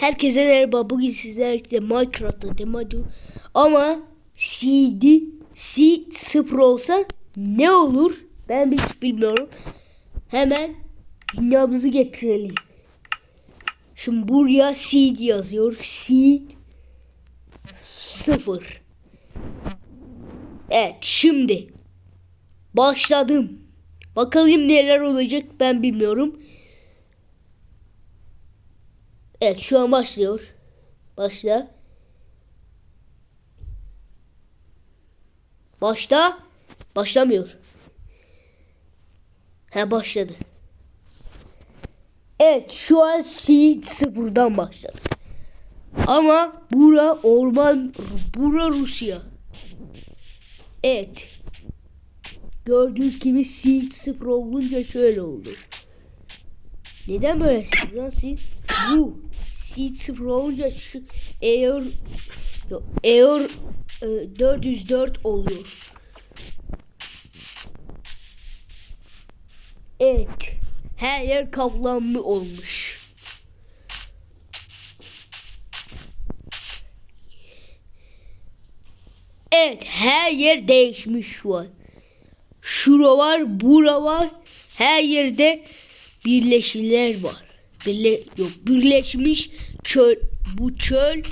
Herkese merhaba. Bugün sizlerle Minecraft'ta demo ediyorum. Ama CD C sıfır olsa ne olur? Ben hiç bilmiyorum. Hemen dünyamızı getirelim. Şimdi buraya seed yazıyor. Seed sıfır. Evet şimdi başladım. Bakalım neler olacak ben bilmiyorum. Evet şu an başlıyor. Başla. Başta. Başlamıyor. Ha başladı. Evet şu an seed sıfırdan başladı. Ama bura orman, bura Rusya. Evet. Gördüğünüz gibi seed sıfır olunca şöyle oldu. Neden böyle lan siz? Bu seed sıfır olunca şu Air yok, Air e, 404 oluyor. Evet. Her yer kaplanlı olmuş. Evet her yer değişmiş şu an. Şura var, bura var. Her yerde birleşiler var. Birle yok birleşmiş çöl. Bu çöl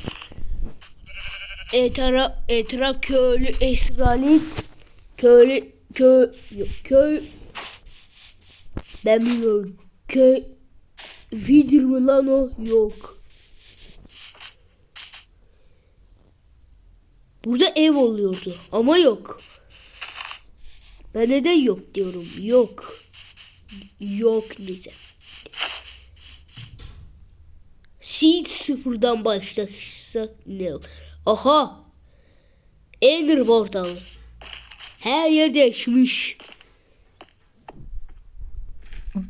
etraf etraf köylü esralit köylü köy yok köy ben bilmiyorum köy vidir mi lan o? Yok. Burada ev oluyordu ama yok. Ben neden yok diyorum yok. Yok neyse Seed sıfırdan başlasak ne olur? Aha! Ender portalı. Her yer değişmiş.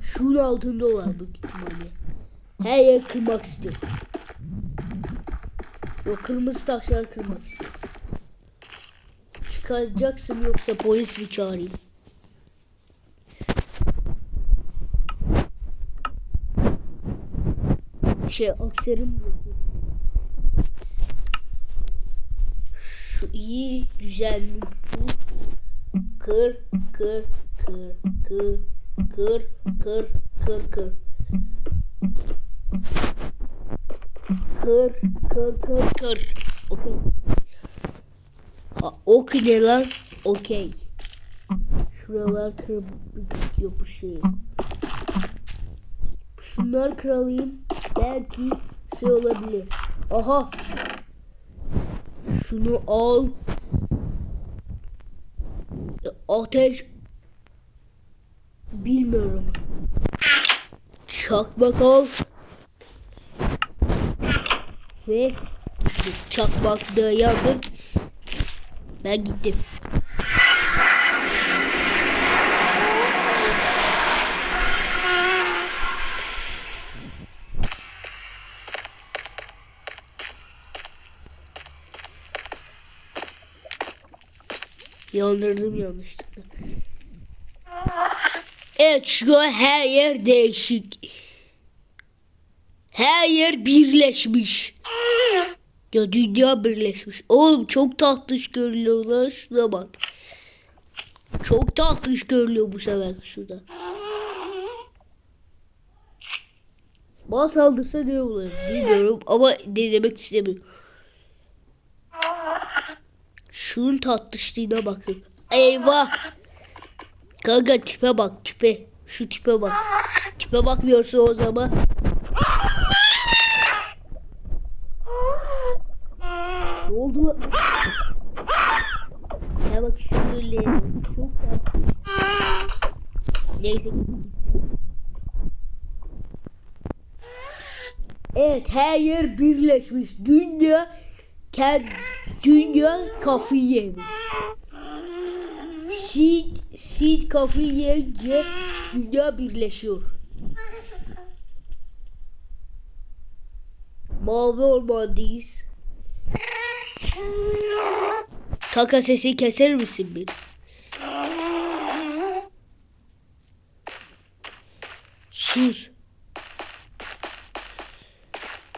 Şunun altında olan bu ihtimalle. Her yer kırmak istiyor. O kırmızı taşlar kırmak istiyor. Çıkaracaksın yoksa polis mi çağırayım? Şey yok. Şu iyi güzellik bu. Kır kır kır kır kır kır kır kır. Kır kır kır kır. Okey. Ha, ok ne lan? Okey. Şuralar kır yapışıyor. Şunlar kıralım. Belki şey olabilir. Aha. Şunu al. Ateş. Bilmiyorum. Çakmak al. Ve çakmak da yandım. Ben gittim. Yandırdım yanlışlıkla. Evet şu an her yer değişik. Her yer birleşmiş. Ya dünya birleşmiş. Oğlum çok tatlış görünüyor lan şuna bak. Çok tatlış görünüyor bu sefer şurada. Bana saldırsa ne olur bilmiyorum ama ne demek istemiyorum. Şunun tatlışlığına bakın. Eyvah. Kanka tipe bak tipe. Şu tipe bak. Tipe bakmıyorsun o zaman. Ne oldu? Ya bak şöyle. Çok tatlı. Neyse. Evet her yer birleşmiş. Dünya kendi dünya kafayı yemiş. Seed, seed kafayı yiyince dünya birleşiyor. Mavi ormandayız. Kaka sesi keser misin bir? Sus.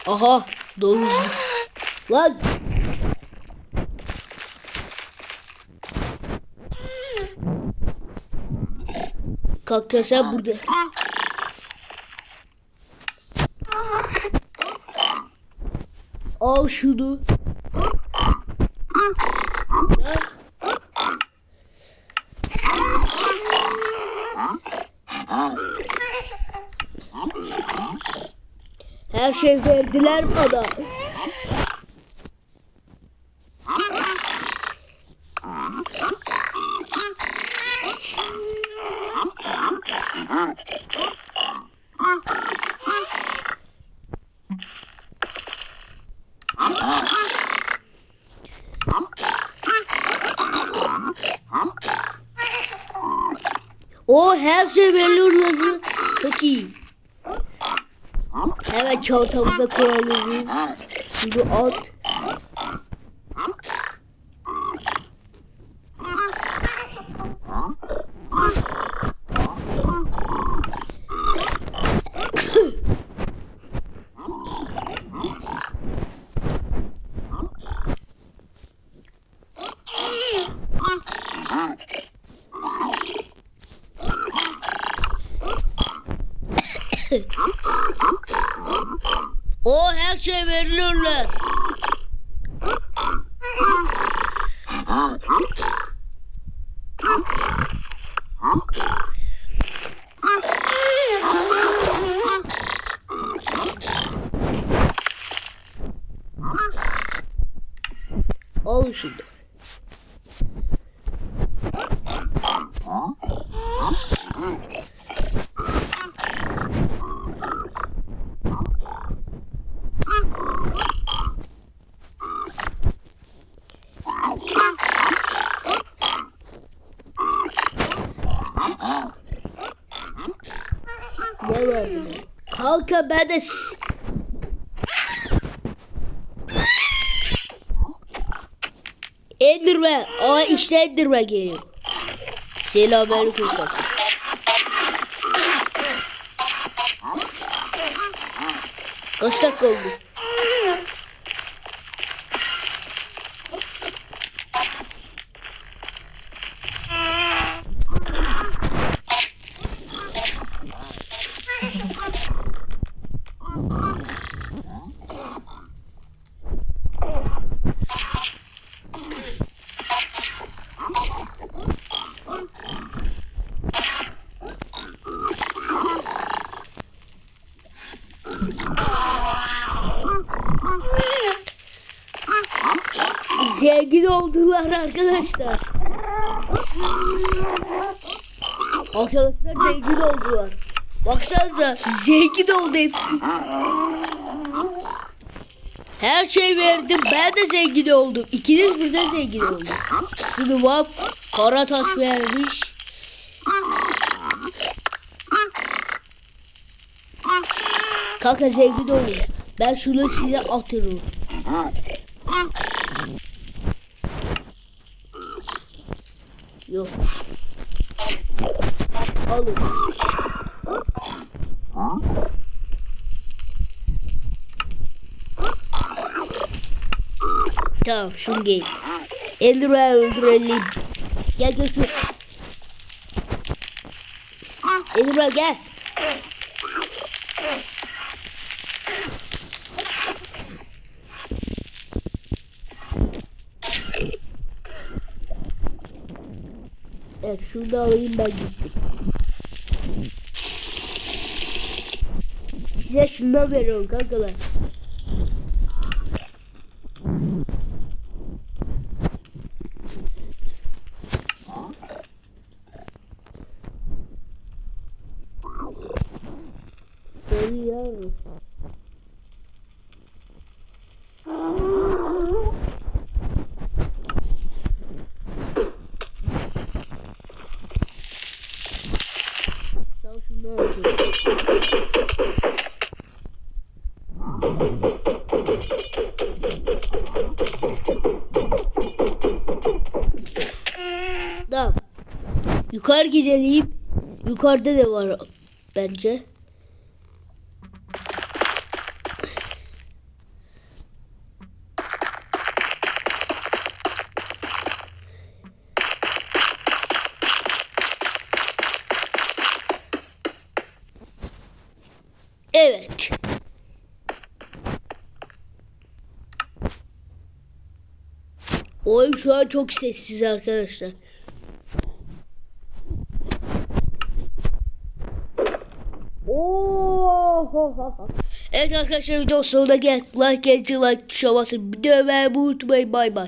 Aha domuz. Lan. Kanka sen burada. Al şunu. Her şey verdiler bana. O her şey veriyorlar. Çok iyi. Hemen çantamıza koyalım. Şunu at. O her şey veriyorlar. Al şunu. Kanka ben de Enderman. Aa işte Enderman geliyor. Selamünaleyküm kanka. Kaç dakika oldu? Zengin oldular arkadaşlar. Arkadaşlar zengin oldular. Baksanıza zengin oldu hepsi. Her şey verdim ben de zengin oldum. İkiniz birden zengin oldum. Sınıfa kara taş vermiş. Kanka zengin olun. Ben şunu size atıyorum. Yok. Alın. Tamam şunu giy. Enderman öldürelim. Gel gel şu. Enderman gel. Alayım ben gittim. Size şundan veriyorum kankalar. Yukarı gidelim. Yukarıda da var bence. Evet. Oyun şu an çok sessiz arkadaşlar. Evet arkadaşlar video sonuna gel. Like and like basın. Bir de unutmayın. Bay bay.